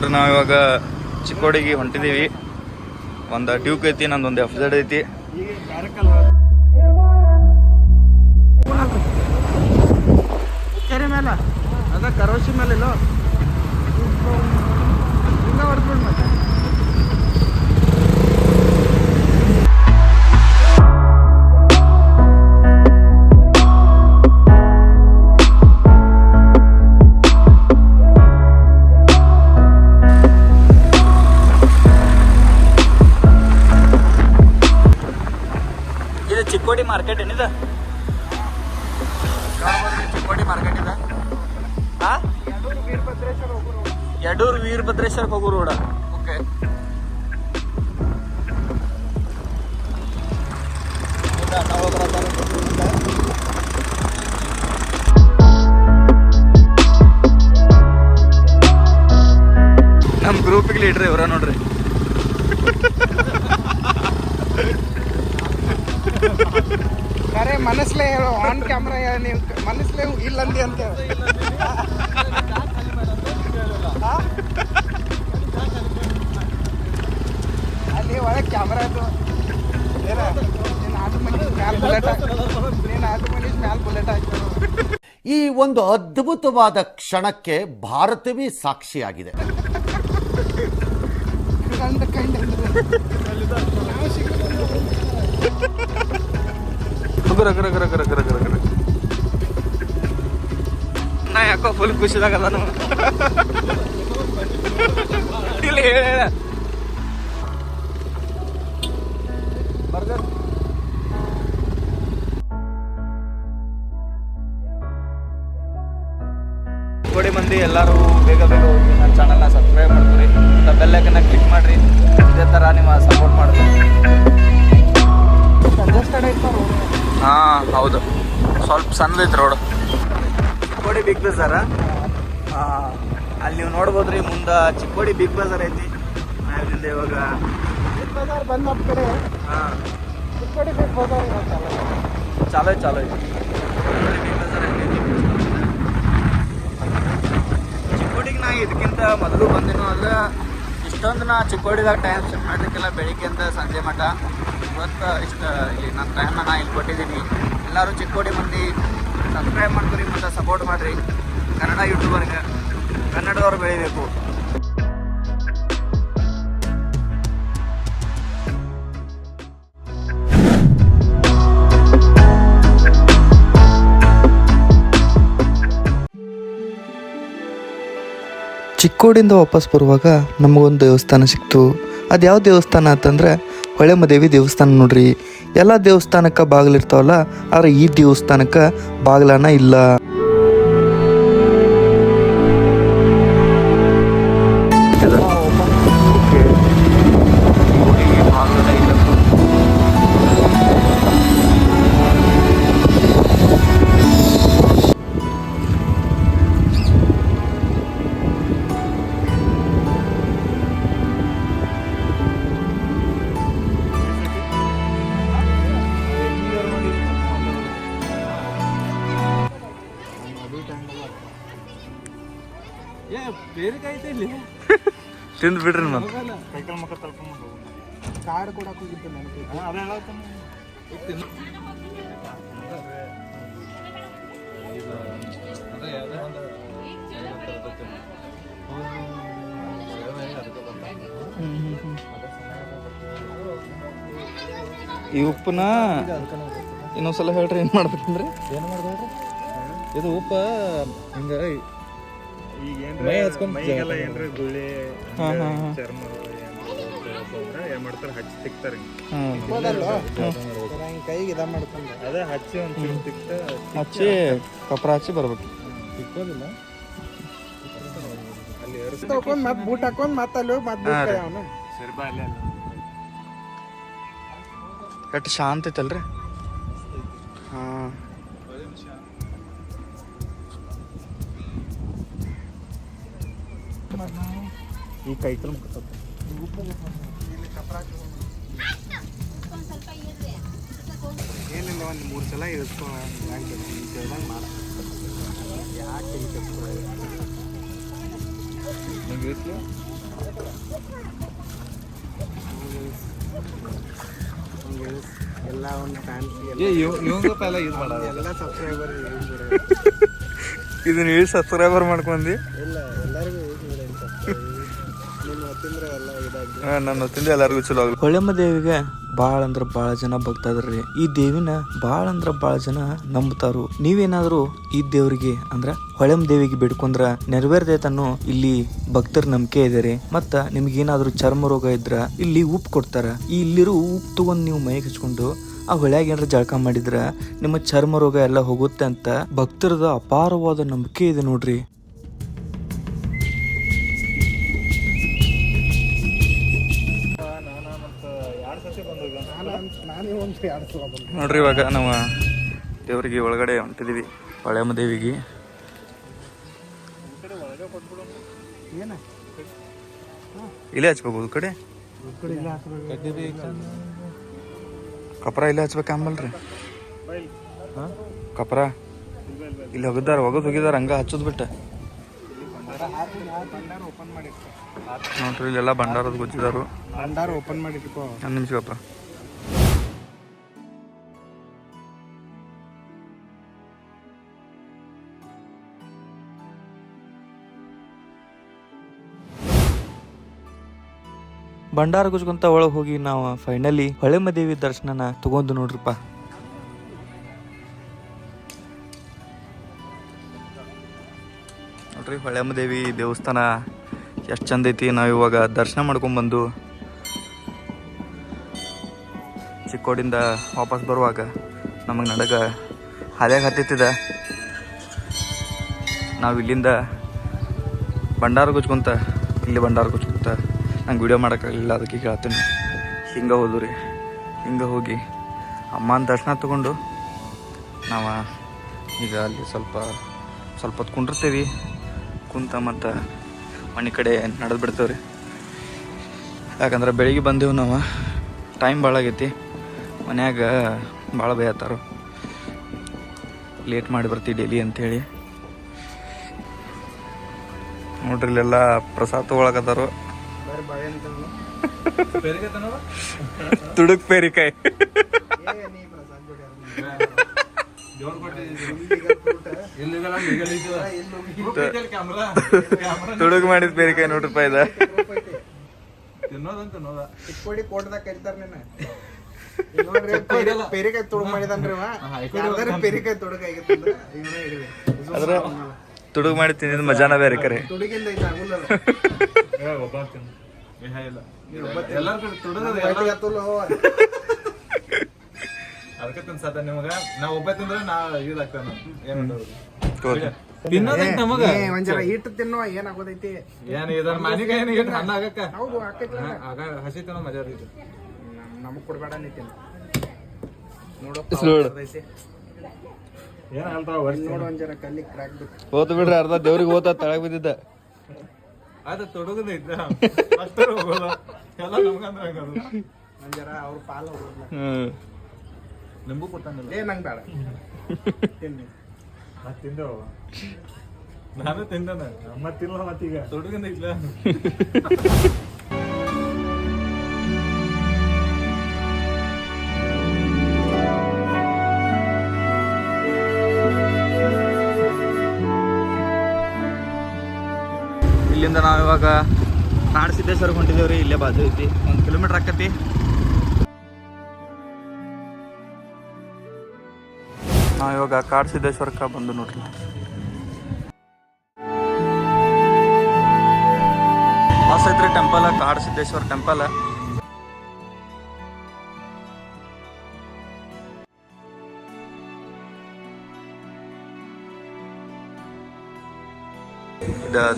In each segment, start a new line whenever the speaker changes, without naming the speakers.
ನೋಡ್ರಿ, ನಾವು ಇವಾಗ ಚಿಕ್ಕೋಡಿಗೆ ಹೊಂಟಿದೀವಿ. ಒಂದು ಡ್ಯೂಕ್ ಐತಿ ನಂದೊಂದು ಎಫ್ ಜೆಡ್ ಐತಿ.
ಕೆರೆ ಮೇಲೆ? ಅದ ಕರೋಶಿ ಮೇಲೆ ಇಲ್ಲ
ಚಿಕ್ಕೋಡಿ ಮಾರ್ಕೆಟ್ ಏನಿದೆ? ಚಿಕ್ಕೋಡಿ ಮಾರ್ಕೆಟ್ ಇದೆ. ಹಾ ಯಡೂರು ವೀರಭದ್ರೇಶ್ವರಕ್ಕೆ ಹೋಗೋ ರೋಡ ಓಕೆ. ನಮ್ಮ ಗ್ರೂಪಿಗೆ ಲೀಡ್ರಿ ಇವರ ನೋಡ್ರಿ.
ಖರೆ ಮನಸ್ಲೇ ಹೇಳು ಆನ್ ಕ್ಯಾಮ್ರಾ ಹೇಳಿ ನೀವು ಮನಸ್ಲೇ ಇಲ್ಲಂದಿ ಅಂತ. ಅಲ್ಲಿ ಒಳಗೆ ಕ್ಯಾಮ್ರಾ ಏನು ನೀನು ಆಟೋ ಮನೀಸ್ ಮ್ಯಾಲ ಬುಲೆಟ್ ನೀನು ಆಟೋ ಮನೀಸ್ ಮ್ಯಾಲ ಬುಲೆಟ್ ಹಾಕ್ತಾರ
ಈ ಒಂದು ಅದ್ಭುತವಾದ ಕ್ಷಣಕ್ಕೆ ಭಾರತವೇ ಸಾಕ್ಷಿಯಾಗಿದೆ.
ಕಂಡು ಕಂಡು ನಾವು ಸಿಗೋದು
ರಗ ರಗ ರಗ ರಗ ರಗ ಗರ ನಾ ಯಾಕೋ ಫುಲ್ ಖುಷಿದಾಗ ನಾವು ಇಲ್ಲ ಹೇಳ ಕೊಡಿ ಮಂದಿ ಎಲ್ಲರೂ ಬೇಗ ಬೇಗ ಹೋಗಿ ನನ್ನ ಚಾನಲ್ನ ಸಬ್ಸ್ಕ್ರೈಬ್ ಮಾಡ್ಕೊರಿ ಮತ್ತು ಬೆಲ್ಲೈಕನ್ನ ಕ್ಲಿಕ್ ಮಾಡಿರಿ. ಇದೇ ಥರ ನಿಮ್ಮ ಸಪೋರ್ಟ್
ಮಾಡ್ತೀನಿ. ರೋಡ್
ಹಾಂ ಹೌದು. ಸ್ವಲ್ಪ ಸಣ್ಣದೈತೆ ರೋಡ್ ಚಿಕ್ಕೋಡಿ ಬಿಗ್ ಬಜಾರ ಅಲ್ಲಿ ನೀವು ನೋಡ್ಬೋದು ರೀ ಮುಂದೆ ಚಿಕ್ಕೋಡಿ ಬಿಗ್ ಬಜಾರ್ ಐತಿ. ನಾವಿಲ್ಲಿಂದ ಇವಾಗ
ಬಿಗ್ ಬಜಾರ್ ಬಂದ್ ಕಡೆ
ಹಾಂ.
ಚಿಕ್ಕೋಡಿ ಬಿಗ್ ಬಜಾರ್
ಚಾಲೋ ಚಾಲೋ ಐತಿ ಬಿಗ್ ಬಜಾರ್ ಐತಿ. ಚಿಕ್ಕೋಡಿಗೆ ನಾ ಇದಕ್ಕಿಂತ ಮೊದಲು ಬಂದಿನೋ ಅಲ್ಲ ಇಷ್ಟೊಂದು ನಾ ಚಿಕ್ಕೋಡಿದಾಗ ಟೈಮ್ ಸ್ಪೆಂಡ್ ಮಾಡಲಿಕ್ಕೆಲ್ಲ ಬೆಳಿಗ್ಗೆಯಿಂದ ಸಂಜೆ ಮಟ್ಟ ಇವತ್ತು ಇಷ್ಟು ಇಲ್ಲಿ ನನ್ನ ಟೈಮ್ನ ನಾ ಇಲ್ಲಿ ಕೊಟ್ಟಿದ್ದೀನಿ. ಎಲ್ಲರೂ ಚಿಕ್ಕೋಡಿ ಮಂದಿ ಸಬ್ಸ್ಕ್ರೈಬ್ ಮಾಡ್ಕೊರಿ ಮತ್ತು ಸಪೋರ್ಟ್ ಮಾಡಿರಿ. ಕನ್ನಡ ಯೂಟ್ಯೂಬರ್ಗೆ ಕನ್ನಡದವ್ರು ಬೆಳಿಬೇಕು.
ಚಿಕ್ಕೋಡಿಂದ ವಾಪಸ್ ಬರುವಾಗ ನಮಗೊಂದು ದೇವಸ್ಥಾನ ಸಿಕ್ತು. ಅದು ಯಾವ ದೇವಸ್ಥಾನ ಅಂತಂದ್ರೆ ಹೊಳೆಮ್ಮ ದೇವಿ ದೇವಸ್ಥಾನ ನೋಡ್ರಿ. ಎಲ್ಲ ದೇವಸ್ಥಾನಕ್ಕೆ ಬಾಗಿಲಿರ್ತಾವಲ್ಲ ಆದ್ರೆ ಈ ದೇವಸ್ಥಾನಕ್ಕ ಬಾಗಿಲನ ಇಲ್ಲ.
ತಿಂದು ಬಿಡ್ರಿ ಮತ್ತೆ
ಸೈಕಲ್ ಮಕ್ಕ ತಳ್ಕೊಂಡ್ ಕಾರ್ಡ್ ಕೊಡಕ್ ಹೋಗಿದ್ದೆ ನನಗೆ.
ಈ ಉಪ್ಪನ ಇನ್ನೊಂದ್ಸಲ ಹೇಳ್ರಿ ಏನು ಮಾಡ್ಬೇಕಂದ್ರೆ?
ಏನು ಮಾಡ್ಬೇಡ್ರಿ ಇದು ಉಪ್ಪ ಹಿಂಗ ಮೈ
ಏನ್ರ
ಹಚ್ಕೊಂಡ್
ಮೈಗೆಲ್ಲ ಏನ್ರ ಗುಳ್ಳಿ. ಚರ್ಮ ಮಾಡ್ತಾರ? ಹಚ್ಚಿ ತಿಕ್ತಾರ
ಕೈಗೆ ಇದ ಮಾಡ್ಕೊಂಡು.
ಅದೇ ಹಚ್ಚಿ ಒಂದು ತಿಕ್ತ
ಹಚ್ಚಿ ಕಪ್ರ ಹಚ್ಚಿ ಬರ್ಬೇಕು.
ತಗೊಂಡ್ ಮತ್ ಬೂಟ್ ಹಾಕೊಂಡ್ ಮತ್ ಅಲ್ಲಿ ಹೋಗಿ ಮತ್ ಬೂಟ್. ಅವನು.
ಅಲ್ಲೇ
ಶಾಂತ ಐತಲ್ರಿ? ಹಾಂ.
ಈ ಕೈಕಲ್ ಮುಖ
ಏನಿಲ್ಲ ಒಂದು ಮೂರು ಸಲ ಯಾಕೆ ಎಲ್ಲ ಒಂದು ಫ್ಯಾನ್ಸ್
ಎಲ್ಲ ಯೂಸ್ ಮಾಡೋದು
ಎಲ್ಲ ಸಬ್ಸ್ಕ್ರೈಬರ್
ಇದನ್ನ ಹೇಳಿ ಸಬ್ಸ್ಕ್ರೈಬರ್ ಮಾಡ್ಕೊಂಡಿ.
ಇಲ್ಲ. ಎಲ್ಲ
ತಿಂಡಿ ಎಲ್ಲರಿಗೂ ಚಲೋ ಆಗಲಿ
ಹೊಳೆಮ್ಮ ದೇವಿಗೆ ಭಾಳ ಅಂದ್ರ ಭಾಳ ಜನ ಭಕ್ತಾದ್ರಿ. ಈ ದೇವಿನ ಭಾಳ ಅಂದ್ರ ಭಾಳ ಜನ ನಂಬುತ್ತಾರು ನೀವೇನಾದ್ರೂ ಈ ದೇವರಿಗೆ ಅಂದ್ರ ಹೊಳೆಮ್ಮ ದೇವಿಗೆ ಬಿಡ್ಕೊಂಡ್ರ ನೆರವೇರ್ದೇತನ್ನು ಇಲ್ಲಿ ಭಕ್ತರ ನಂಬಿಕೆ ಇದೆ ಮತ್ತ ನಿಮ್ಗೇನಾದ್ರೂ ಚರ್ಮ ರೋಗ ಇದ್ರ ಇಲ್ಲಿ ಉಪ್ಪು ಕೊಡ್ತಾರ. ಈ ಇಲ್ಲಿರೋ ಉಪ್ಪು ತಗೊಂಡ್ ನೀವು ಮೈಗೆ ಹಚ್ಕೊಂಡು ಆ ಹೊಳ್ಯಾಗ ಏನಾರ ಜಳಕ ಮಾಡಿದ್ರ ನಿಮ್ಮ ಚರ್ಮ ರೋಗ ಎಲ್ಲ ಹೋಗುತ್ತೆ ಅಂತ ಭಕ್ತರದ ಅಪಾರವಾದ ನಂಬಿಕೆ ಇದೆ ನೋಡ್ರಿ.
ನೋಡ್ರಿ ಇವಾಗ ನಾವು ದೇವರಿಗೆ ಒಳಗಡೆ ಹೊಂಟಿದೀವಿ ಹೊಳೆಮ್ಮ ದೇವಿಗೆ. ಇಲ್ಲೇ ಹಚ್ಕೋಬಹುದು ಕಡೆ? ಕಪ್ರ ಇಲ್ಲೇ ಹಚ್ಬೇಕು ಅಂಬಲ್ರಿ. ಕಪ್ರ? ಇಲ್ಲಿ ಹೋಗಿದ್ದಾರ ಒಗದ್ ಹೋಗಿದಾರ ಹಂಗ ಹಚ್ಚದ್ ಬಿಟ್ಟ. ನೋಡ್ರಿ ಇಲ್ಲೆಲ್ಲ ಭಂಡಾರದ ಗೊತ್ತಿದಾರು
ಭಂಡಾರ ಓಪನ್ ಮಾಡಿ
ಒಂದು ನಿಮಿಷಪ್ಪ
ಭಂಡಾರ ಗುಜ್ಕೊಂತ ಒಳಗೆ ಹೋಗಿ ನಾವು ಫೈನಲಿ ಹೊಳೆಮ್ಮ ದೇವಿ ದರ್ಶನನ ತಗೊಂಡು ನೋಡ್ರಿಪ್ಪ.
ನೋಡ್ರಿ ಹೊಳೆಮ್ಮ ದೇವಿ ದೇವಸ್ಥಾನ ಎಷ್ಟು ಚಂದ ಐತಿ. ನಾವು ಇವಾಗ ದರ್ಶನ ಮಾಡ್ಕೊಂಡ್ಬಂದು ಚಿಕ್ಕೋಡಿಂದ ವಾಪಸ್ ಬರುವಾಗ ನಮಗೆ ನಡಗ ಹಾದ್ಯಾಗ ಹತ್ತಿತ್ತಿದ. ನಾವು ಇಲ್ಲಿಂದ ಭಂಡಾರ ಗುಜ್ಕೊಂತ ಇಲ್ಲಿ ಭಂಡಾರ ಗುಚ್ಕೊಂತ ನಂಗೆ ವಿಡಿಯೋ ಮಾಡೋಕ್ಕಾಗಲಿಲ್ಲ, ಅದಕ್ಕೆ ಕೇಳ್ತೀನಿ. ಹಿಂಗೆ ಹೋದ್ವು ರೀ. ಹಿಂಗೆ ಹೋಗಿ. ಅಮ್ಮನ ದರ್ಶನ ತಗೊಂಡು ನಾವು ಈಗ ಅಲ್ಲಿ ಸ್ವಲ್ಪ ಸ್ವಲ್ಪ ಹೊತ್ತು ಕುಂಡಿರ್ತೀವಿ. ಕುಂತ ಮತ್ತು ಮನೆ ಕಡೆ ನಡೆದು ಬಿಡ್ತೇವೆ ರೀ ಯಾಕಂದ್ರೆ ಬೆಳಿಗ್ಗೆ ಬಂದೆವು ನಾವು. ಟೈಮ್ ಭಾಳ ಆಗೈತಿ. ಮನ್ಯಾಗ ಭಾಳ ಬೇಯತ್ತಾರು ಲೇಟ್ ಮಾಡಿ ಬರ್ತೀವಿ ಡೈಲಿ ಅಂಥೇಳಿ ನೋಡ್ರಿ ಇಲ್ಲೆಲ್ಲ ಪ್ರಸಾದ ತೊಗೊಳಕತ್ತಾರು ತುಡುಕ್ ಪೇರಿಕಾಯಿ. ತುಡುಗ್ ಮಾಡಿದ ಪೇರಿಕಾಯಿ ನೂರು ರೂಪಾಯಿ ಇದ.
ಪೇರಿಕಾಯಿ ತುಡುಗ್ ಮಾಡಿದನ್ರಿ ಪೇರಿಕಾಯಿ ತುಡುಗ್
ಮಾಡಿ ತಿಂದಿದ್ ಮಜಾನ ಬೇರೆ ಕರೆ.
ತುಡುಗಿಂದ ಐತೆ ಎಲ್ಲ
ಅದಕ್ಕೆ ತಿನ್ಸತ್ತ ನಿಮಗ ನಾ ಒಬ್ಬ ತಿಂದ್ರೆ ನಾ ಇದಾಗ್ತಾನ ಏನ್. ತಿನ್ನೋದಕ್ಕೆ ನಮಗ?
ಒಂಜರ ಹಿಟ್ಟು ತಿನ್ನುವ ಏನಾಗೋದೈತಿ?
ಏನ್ ಇದರ ಮನೆಗೆ ಏನ್ ಈಗ ಹಣ್ಣ ಆಗಕ್ಕ?
ಹೌದು ಆಕೈತಿ
ಆಗ ಹಸಿ ತಿನ್ನೋ ಮಜಾ ಇರ್ತೈತಿ
ನಮಗ್ ಕೊಡ್ಬೇಡ ನೀ ತಿನ್ನು. ನೋಡು
ಏನ್ ಹೇಳ್ತಾವ ವರ್ಷ
ನೋಡು ಒಂಜರ ಕಲ್ಲಿ ಕ್ರಾಕ್ ಬಿತ್ತು
ಹೋತ್ ಬಿಡ್ರಿ ಅರ್ಧ ದೇವ್ರಿಗೆ ಹೋತ ತಳಗ್ ಬಿದ್ದಿದ್ದ.
ಅದ ತೊಡಗುದ ಇದ್ದ. ಅಷ್ಟೇ ಹೋಗೋದ. ಎಲ್ಲ ನಮ್ಗಂದ್ರ ಹಂಗದು
ಒಂಜರ ಅವ್ರ ಪಾಲ
ಹ್ಮ್
ನಿಂಬು ಕೊಟ್ಟಂಗಿಲ್ಲ.
ಏ ನಂಗೆ ಬೇಡ. ತಿನ್ನಿ.
ನಾ ತಿಂದೆ ನಾನು ತಿಂದನ ಮತ್ತಿಲ್ಲ ಮತ್ತೀಗ. ತೊಡಗಿಂದ ಇಲ್ಲ
ಇಲ್ಲಿಂದ ನಾವು ಇವಾಗ ನಾಡ ಸಿದ್ದೇಶ್ವರ ಹೊಂಟಿದೇವ್ರಿ ಇಲ್ಲೇ ಬಾಜು ಐತಿ. ಒಂದು ಕಿಲೋಮೀಟರ್ ಆಕತಿ. ನಾವು ಇವಾಗ ಕಾಡ್ ಸಿದ್ದೇಶ್ವರಕ್ಕೆ ಬಂದು ನೋಡ್ರಿ. ಮಸ್ತ್ ಐತ್ರಿ ಟೆಂಪಲ್ ಕಾಡ್ ಸಿದ್ದೇಶ್ವರ ಟೆಂಪಲ್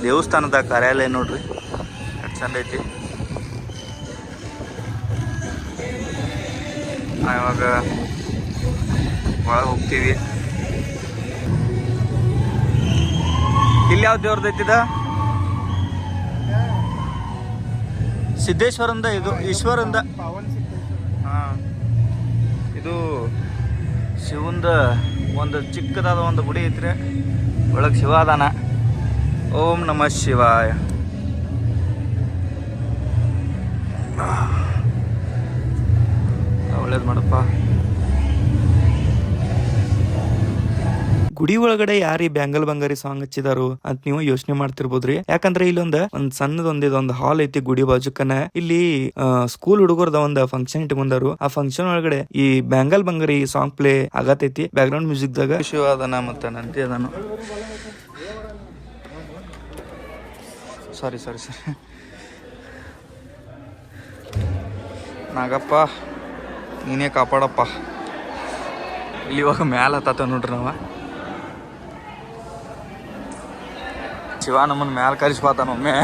ದೇವಸ್ಥಾನದ ಕಾರ್ಯಾಲಯ ನೋಡ್ರಿ. ಎಷ್ಟು ಚಂದ ಐತಿ. ಇವಾಗ ಒಳಗೆ ಹೋಗ್ತೀವಿ. ಇಲ್ಲಿ ಯಾವ ದೇವ್ರದ್ದು ಐತಿದ ಸಿದ್ದೇಶ್ವರಂದ, ಇದು ಈಶ್ವರಂದ. ಇದು ಶಿವಂದ ಒಂದು ಚಿಕ್ಕದಾದ ಒಂದು ಗುಡಿ ಐತ್ರಿ. ಒಳಗೆ ಶಿವ ಅದಾನ ಓಂ ನಮಃ ಶಿವಾಯ. ಒಳ್ಳೇದು ಮಾಡಪ್ಪ. ಗುಡಿ ಒಳಗಡೆ ಯಾರಿ ಬ್ಯಾಂಗಲ್ ಬಂಗಾರಿ ಸಾಂಗ್ ಹಚ್ಚಿದಾರು ಅಂತ ನೀವು ಯೋಚನೆ ಮಾಡ್ತಿರ್ಬೋದ್ರಿ. ಯಾಕಂದ್ರೆ ಇಲ್ಲೊಂದ್ ಒಂದ್ ಸಣ್ಣದೊಂದ್ ಇದೊಂದ್ ಹಾಲ್ ಐತಿ ಗುಡಿ ಬಾಜುಕನ. ಇಲ್ಲಿ ಸ್ಕೂಲ್ ಹುಡುಗರದ ಒಂದ್ ಫಂಕ್ಷನ್ ಇಟ್ಟು ಬಂದಾರು ಆ ಫಂಕ್ಷನ್ ಒಳಗಡೆ ಈ ಬ್ಯಾಂಗಲ್ ಬಂಗಾರಿ ಸಾಂಗ್ ಪ್ಲೇ ಆಗತೈತಿ. ಬ್ಯಾಕ್ಗ್ರೌಂಡ್ ಮ್ಯೂಸಿಕ್ ದಾಗ. ವಿಷಯವಾದನ ಮತ್ತ ನಂಟಿ ಅದಾನು ಸಾರಿ ಸಾರಿ ಸಾರಿ ನಾಗಪ್ಪ, ನೀನೇ ಕಾಪಾಡಪ್ಪ. ಇಲ್ಲಿ ಇವಾಗ ಮ್ಯಾಲ ಹತ್ತಾತ ನೋಡ್ರಿ ನಾವ. ಶಿವ ನಮ್ಮನ್ನ ಮ್ಯಾಲ ಕರಿಸ್ಪಾತಾನ ಒಮ್ಮೆ.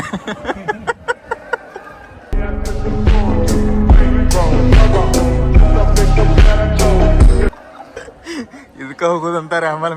ಇದಕ್ಕ ಹೋಗೋದಂತಾರೆ ಆಮೇಲೆ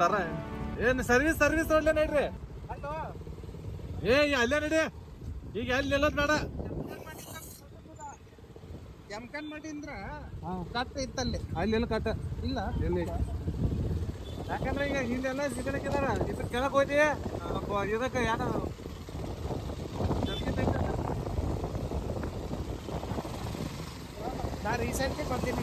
ತರ ಏನ್ ಸರ್ವಿಸ್ ಸರ್ವಿಸ್ ಒಳ್ಳೆ ನಡ್ರಿ. ಏ ಅಲ್ಲೇ ನಡಿ. ಈಗ ಎಲ್ಲಿ ನಿಲ್ಲೋದ್ ಬೇಡ.
ಕೆಂಕನ್ ಮಾಡಿದ್ರ ಕಟ್ ಇತ್ತಲ್ಲಿ.
ಅಲ್ಲಿ ಕಟ್ಟ
ಇಲ್ಲ.
ಎಲ್ಲಿ? ಯಾಕಂದ್ರೆ ಈಗ ಹಿಂದೆಲ್ಲ ಸಿಗಣಕ್ಕಿದಾರ ಇದ್ರ. ಕೆಳಕ್ ಹೋಯ್ತಿ ಇದಕ್ಕೆ ಯಾರ?
ನಾ ರೀಸೆಂಟ್ಲಿ ಬರ್ತೀನಿ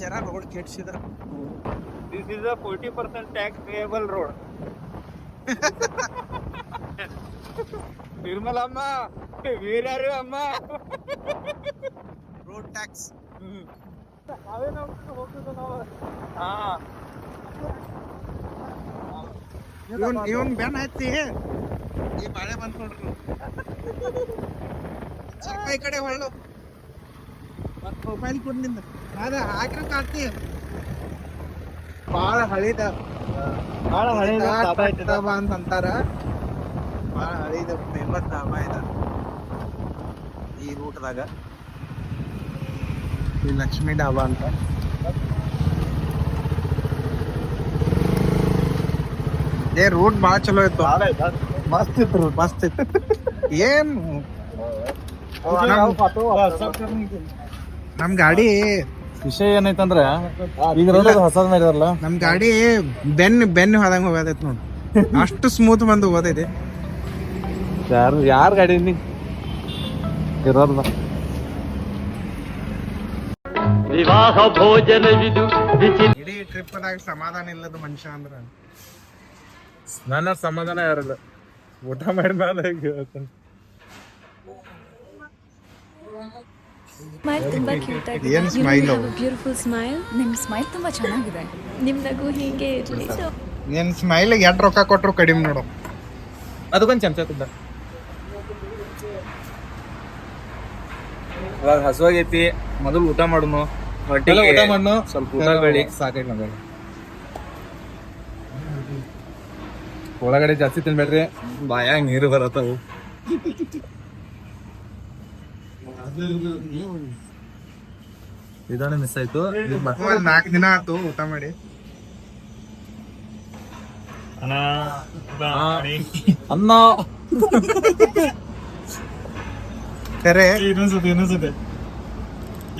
ಜನ road ಕೆಡ್ಸಿದ್ರ.
This is a forty percent tax payable road Nirmalamma ವೀರ್ಯಾರು ಅಮ್ಮ
ರೋಡ್ ಟ್ಯಾಕ್ಸ್
ನಾವೇ ನಾವು ಹೋಗ್ತಿದ್ದ ನಾವು. ಹಾ.
ಇವನ್ ಇವನ್ ಬೆನ್ ಹತ್ತಿ. ಈ ಬಾಳೆ ಬಂದ್ ನೋಡ್ರಿ ಸ್ವಲ್ಪ ಈ ಕಡೆ ಹೊಳ್ಳು ಮೊಬೈಲ್ ಕೊಡ್ಲಿಂದ ಅದ ಹಾಕ್ರ ಕಾಡ್ತಿ ಬಾಳ ಹಳಿದ
ಭಾಳ ಹಳೆ
ಡಾಬಾ ಅಂತ ಅಂತಾರ ಬಾಳ ಹಳಿದ ಫೇಮಸ್ ಡಾಬಾ ಇದ ಈ ರೂಟ್ದಾಗ ಈ ಲಕ್ಷ್ಮೀ ಡಾಬಾ ಅಂತ ಏ ರೂಟ್ ಬಾಳ ಚಲೋ ಇತ್ತು
ಮಸ್ತ್ ಇತ್ತು
ಮಸ್ತ್ ಇತ್ತು ಏನ್ ನಮ್ ಗಾಡಿ
ವಿಷಯ ಏನೈತಂದ್ರ ಈಗ ಹೊಸದ ಮಾಡಿದಾರಲ್ಲ
ನಮ್ ಗಾಡಿ ಬೆನ್ ಬೆನ್ ಹೋದಂಗ ಹೋಗೋದೈತ್ ನೋಡ್. ಅಷ್ಟು ಸ್ಮೂತ್ ಬಂದು ಹೋಗತೈತಿ
ಯಾರು ಯಾರ ಗಾಡಿ ನೀ? ಇರೋಲ್ಲ
ಇಡೀ ಟ್ರಿಪ್ದಾಗ ಸಮಾಧಾನ ಇಲ್ಲದ ಮನುಷ್ಯ ಅಂದ್ರ
ನನ್ನ ಸಮಾಧಾನ ಯಾರಿಲ್ಲ? ಊಟ ಮಾಡಿ ಮೇಲೆ ಹೇಳ್ತಾನೆ
ಸ್ಮೈಲ್ ತುಂಬಾ ಕ್ಯೂಟ್ ಆಗಿದೆ.
ಏನ್ ಸ್ಮೈಲ್?
ಬ್ಯೂಟಿಫುಲ್ ಸ್ಮೈಲ್
ನಿಮ್ ಸ್ಮೈಲ್ ತುಂಬಾ ಚೆನ್ನಾಗಿದೆ.
ನಿಮ್ ನಗು ಹೀಗೆ ಇರಲಿ.
ನಿನ್ ಸ್ಮೈಲಿಗೆ ಎಷ್ಟ್ ರೊಕ್ಕ ಕೊಟ್ರು ಕಡಿಮೆ ನೋಡು.
ಅದಕ್ಕೊಂದು ಚಮಚ ತಿಂದ. ಇವಾಗ ಹಸುವಾಗೈತಿ. ಮೊದಲು ಊಟ ಮಾಡುನು. ಹೊಟ್ಟೆಗೆ ಊಟ ಮಾಡ್ನು. ಸ್ವಲ್ಪ ಊಟ ಬೇಡಿ ಸಾಕೈತಿ ನಮಗೆ ಒಳಗಡೆ ಜಾಸ್ತಿ ತಿನ್ಬೇಡ್ರಿ. ಬಾಯಾಗ ನೀರು ಬರತ್ತವು. ಇದಾನೆ ಮಿಸ್ ಆಯ್ತು.
ನಾಲ್ಕು ದಿನ ಆಯ್ತು ಊಟ ಮಾಡಿ.
ಅನ್ನ
ಕರೆ
ಇನ್ನೊಂದ್ಸತಿ ಇನ್ನೊಂದ್ಸತಿ.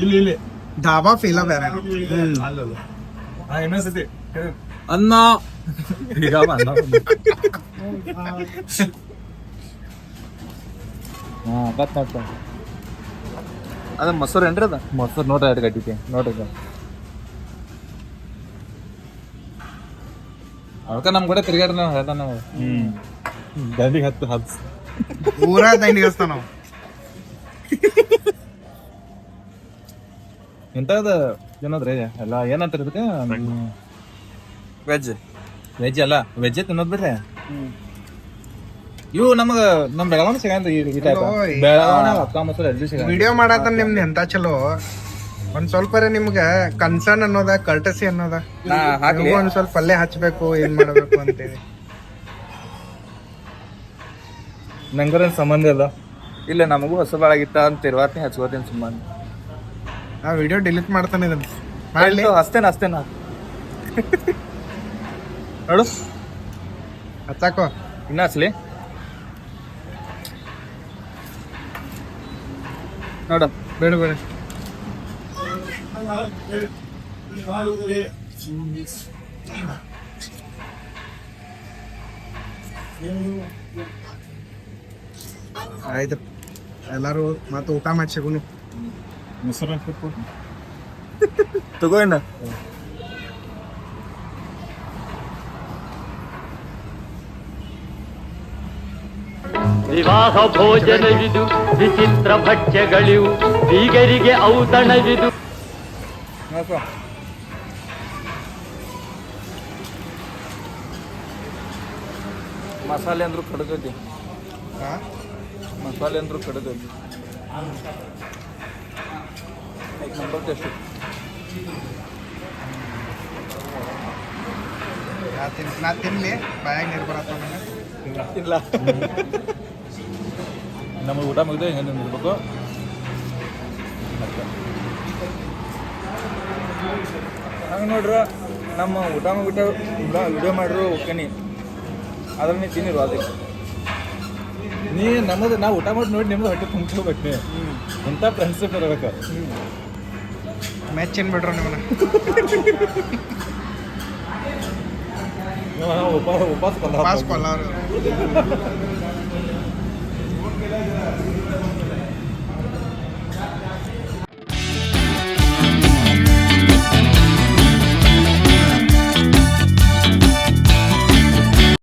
ಇಲ್ಲಿ ಇಲ್ಲಿ.
ಡಾಬಾ ಫೀಲ ಬೇರೆ.
ಇನ್ನೊಂದ್ಸತಿ. ಅನ್ನ ಈಗ ಅನ್ನ ಹಾ ಬತ್ ನೋಡ್ತ
ಅದ ಮೊಸರು ಏನ್ರಿ ಅದ?
ಮೊಸರು ನೋಡ್ರಿ ಎರಡು ಗಡ್ಡಿಗೆ ನೋಡ್ರಿ. ಅದಕ್ಕ ನಮ್ ಕೂಡ ತಿರ್ಗಾಡ್ರಿ ನಾವು ಹೇಳ್ದ ನಾವು. ಹ್ಮ್. ದಂಡಿಗೆ ಹತ್ತು ಹತ್ತು
ಪೂರಾ ದಂಡಿಗಸ್ತ ನಾವು
ಎಂತದ ಏನದ್ರಿ ಎಲ್ಲ ಏನಂತಾರ ಇದಕ್ಕೆ?
ವೆಜ್
ವೆಜ್ ಅಲ್ಲ? ವೆಜ್ ತಿನ್ನೋದ್ ಬಿಡ್ರಿ? ಇವು ನಮಗ ನಮ್ ಬೆಳಗಾವಿ ಸಿಗಂತ ಈ ಟೈಪ್ ಬೆಳಗಾವಿ ಮೊಸರು ಎಲ್ಲಿ ಸಿಗ
ವಿಡಿಯೋ ಮಾಡತ್ತ ನಿಮ್ದು ಎಂತ ಚಲೋ? ಒಂದ್ ಸ್ವಲ್ಪ ನಿಮ್ಗ ಕನ್ಸರ್ನ್ ಅನ್ನೋದ ಕರ್ಟಸಿ ಅನ್ನೋದ. ಒಂದ್ ಸ್ವಲ್ಪ ಪಲ್ಲೆ ಹಚ್ಬೇಕು ಏನ್ ಮಾಡ್ಬೇಕು ಅಂತೇಳಿ
ನಂಗರ ಸಂಬಂಧ ಇಲ್ಲ.
ಇಲ್ಲ ನಮಗೂ ಹೊಸ ಬಾಳಾಗಿತ್ತ ಅಂತ ತಿರ್ವಾರ್ತಿ ಹಚ್ಕೋತೀನಿ ಸುಮ್ಮನೆ.
ಆ ವಿಡಿಯೋ ಡಿಲೀಟ್ ಮಾಡ್ತಾನೆ ಇದನ್ನ. ಮಾಡ್ಲಿ.
ಹಸ್ತೇನೆ ಹಸ್ತೇನೆ ನೋಡು.
ಹಚ್ಚಾಕೋ.
ಇನ್ನ ಹಚ್ಲಿ. ನೋಡು
ಬೇಡ ಬೇಡ. ಆಯ್ತು. ಎಲ್ಲಾರು ಮತ್ತೆ ಊಟ ಮಾಡಿ ಸಿಗುನು
ಮೊಸರು ಹಾಕ್ಬೇಕು.
ವಿವಾಹ ಭೋಜನವಿದು ವಿಚಿತ್ರ ಭಕ್ಷ್ಯಗಳಿವು ಬೀಗರಿಗೆ ಔತಣವಿದು.
ಮಸಾಲೆ ಅಂದ್ರೂ ಕಡದೈತಿ
ಹಾ?
ಮಸಾಲೆ ಅಂದ್ರೂ ಕಡದೈತಿ ಐದು ನಂಬರ್ ಟೇಸ್ಟ್
ನಾ ತಿನ್ ನಾ ತಿನ್ಲಿ ಬಾಯಾಗ ನೀರು ಬರತ್ತ
ಇಲ್ಲ.
ನಮಗೆ ಊಟ ಮುಗಿದು ಹೆಂಗೆ ನಿಂದಿರ್ಬೇಕು
ಹಂಗೆ ನೋಡ್ರ ನಮ್ಮ ಊಟ ಮುಗಿಟ ವಿಡಿಯೋ ಮಾಡ್ರು ಓಕೆನಿ. ಅದ್ರ ನೀ ತಿನ್ನಿರು ಅದಕ್ಕೆ?
ನೀ ನಮ್ಮದು ನಾವು ಊಟ ಮಾಡಿ ನೋಡಿ ನಿಮ್ದು ಹೊಟ್ಟೆ ತುಂಬ್ಕೋಬೇಕು ನೀ ಇಂಥ ಫ್ರೆಂಡ್ಸ್ ಇರ್ಬೇಕು.
ಮ್ಯಾಚ್ ಏನು ಬಿಡ್ರ ನಿಮ್ಮನ್ನ?
ಉಪಾಸ ಉಪಾಸ ಉಪವಾಸ
ಪಾಸ್
ಪಲ್ಯ
ಪಲ್ಲಾವ್ರು